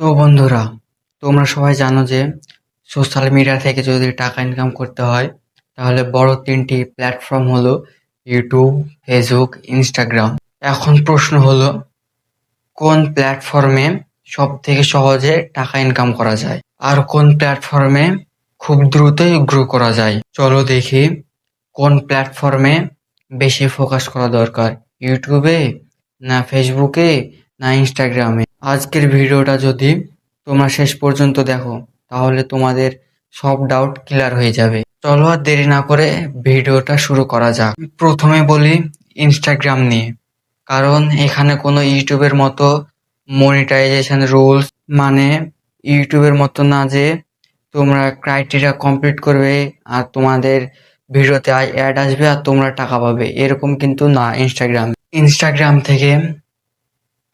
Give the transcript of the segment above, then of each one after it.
তো বন্ধুরা, তোমরা সবাই জানো যে সোশ্যাল মিডিয়া থেকে যদি টাকা ইনকাম করতে হয়, তাহলে বড় তিনটি প্ল্যাটফর্ম হলো ইউটিউব ফেসবুক ইনস্টাগ্রাম এখন প্রশ্ন হলো, কোন প্ল্যাটফর্মে সব থেকে সহজে টাকা ইনকাম করা যায়? আর কোন প্ল্যাটফর্মে খুব দ্রুতই গ্রো করা যায়? চলো দেখি, কোন প্ল্যাটফর্মে বেশি ফোকাস করা দরকার? ইউটিউবে না ফেসবুকে না ইনস্টাগ্রামে আজকের ভিডিওটা যদি তোমরা শেষ পর্যন্ত দেখো, তাহলে তোমাদের সব ডাউট ক্লিয়ার হয়ে যাবে। চলো আর দেরি না করে ভিডিওটা শুরু করা যাক। প্রথমে বলি ইনস্টাগ্রাম নিয়ে। কারণ এখানে কোনো ইউটিউবের মতো মনিটাইজেশন রুলস মানে ইউটিউবের মতো না যে তোমরা ক্রাইটেরিয়া কমপ্লিট করবে আর তোমাদের ভিডিওতে অ্যাড আসবে আর তোমরা টাকা পাবে। এরকম কিন্তু না ইনস্টাগ্রাম ইনস্টাগ্রাম থেকে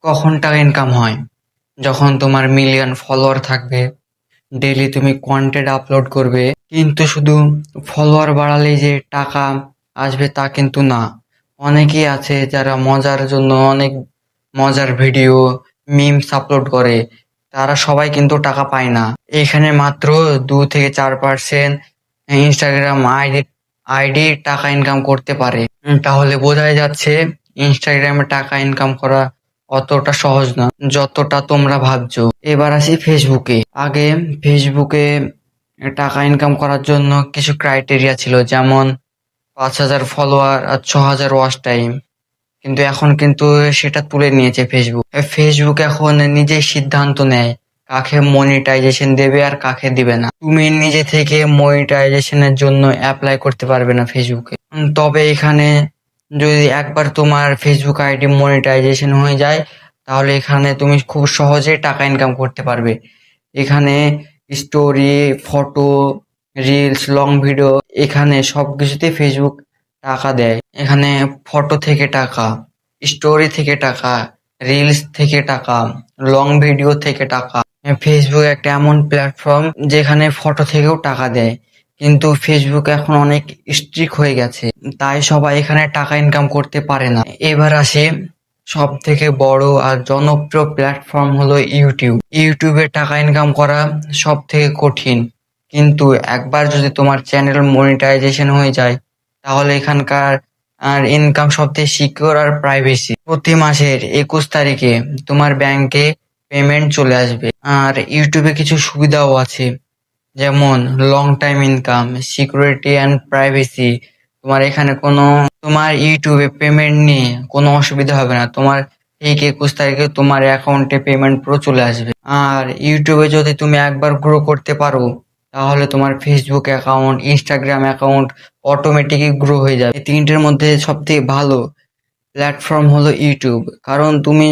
কখন টাকা ইনকাম হয়? যখন তোমার মিলিয়ন ফলোয়ার থাকবে ডেলি তুমি কন্টেন্ট আপলোড করবে, কিন্তু শুধু ফলোয়ার বাড়ালেই যে টাকা আসবে তা কিন্তু না। অনেকেই আছে যারা মজার জন্য অনেক মজার ভিডিও মিমস আপলোড করে, তারা সবাই কিন্তু টাকা পায় না। এখানে মাত্র দু থেকে চার পার্সেন্ট ইনস্টাগ্রাম আইডি আইডি টাকা ইনকাম করতে পারে। তাহলে বোঝাই যাচ্ছে ইনস্টাগ্রামে টাকা ইনকাম করা অতটা সহজ না, যতটা তোমরা ভাবছ। এবার আসি ফেসবুকে আগে ফেসবুকে টাকা ইনকাম করার জন্য কিছু ক্রাইটেরিয়া ছিল, যেমন পাঁচ হাজার ফলোয়ার আর ছ হাজার ওয়াচ টাইম কিন্তু এখন কিন্তু সেটা তুলে নিয়েছে ফেসবুক ফেসবুক এখন নিজেই সিদ্ধান্ত নেয়, কাকে মনিটাইজেশন দেবে আর কাকে দিবে না। তুমি নিজে থেকে মনিটাইজেশনের জন্য অ্যাপ্লাই করতে পারবে না ফেসবুকে তবে এখানে যদি একবার তোমার ফেসবুক আইডি মনিটাইজেশন হয়ে যায়, তাহলে এখানে তুমি খুব সহজেই টাকা ইনকাম করতে পারবে। এখানে story photo reels long video এখানে সব কিছুতে ফেসবুক টাকা দেয়। এখানে ফটো থেকে টাকা স্টোরি থেকে টাকা রিলস থেকে টাকা লং ভিডিও থেকে টাকা। ফেসবুক একটা এমন প্ল্যাটফর্ম যেখানে ফটো থেকেও টাকা দেয়। কিন্তু ফেসবুক এখন অনেক স্ট্রিক হয়ে গেছে। তাই সবাই এখানে টাকা ইনকাম করতে পারে না। এবার আসে সব থেকে বড় আর জনপ্রিয় প্ল্যাটফর্ম হলো ইউটিউব ইউটিউবে টাকা ইনকাম করা সব থেকে কঠিন। কিন্তু একবার যদি তোমার চ্যানেল মনিটাইজেশন হয়ে যায়, তাহলে এখানকার, আর ইনকাম সব থেকে সিকিউর আর প্রাইভেসি প্রতি মাসের একুশ তারিখে তোমার ব্যাংকে পেমেন্ট চলে আসবে। আর ইউটিউবে কিছু সুবিধাও আছে। যেমন long time income security and privacy তোমার এখানে কোনো, তোমার ইউটিউবে পেমেন্ট নিয়ে কোনো অসুবিধা হবে না। তোমার ঠিক একুশ তারিখে তোমার অ্যাকাউন্টে পেমেন্ট পুরো চলে আসবে। আর ইউটিউবে যদি তুমি একবার গ্রো করতে পারো, তাহলে তোমার ফেসবুক অ্যাকাউন্ট ইনস্টাগ্রাম অ্যাকাউন্ট অটোমেটিকই গ্রো হয়ে যাবে। এই তিনটের মধ্যে সব থেকে ভালো প্ল্যাটফর্ম হলো ইউটিউব কারণ তুমি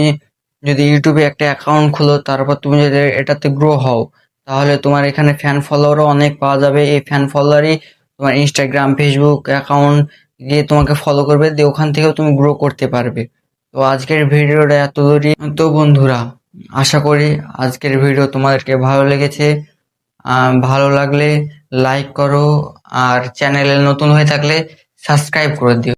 যদি ইউটিউবে একটা অ্যাকাউন্ট খোলো, তারপর তুমি যদি এটাতে গ্রো হও তাহলে তোমার এখানে ফ্যান ফলোয়ারও অনেক পাওয়া যাবে। এই ফ্যান ফলোয়ারই তোমার ইনস্টাগ্রাম ফেসবুক অ্যাকাউন্ট গিয়ে তোমাকে ফলো করবে, দিয়ে ওখান থেকেও তুমি গ্রো করতে পারবে। তো আজকের ভিডিওটা এত দূরই তো বন্ধুরা, আশা করি আজকের ভিডিও তোমাদেরকে ভালো লেগেছে। ভালো লাগলে লাইক করো, আর চ্যানেলে নতুন হয়ে থাকলে সাবস্ক্রাইব করে দিও।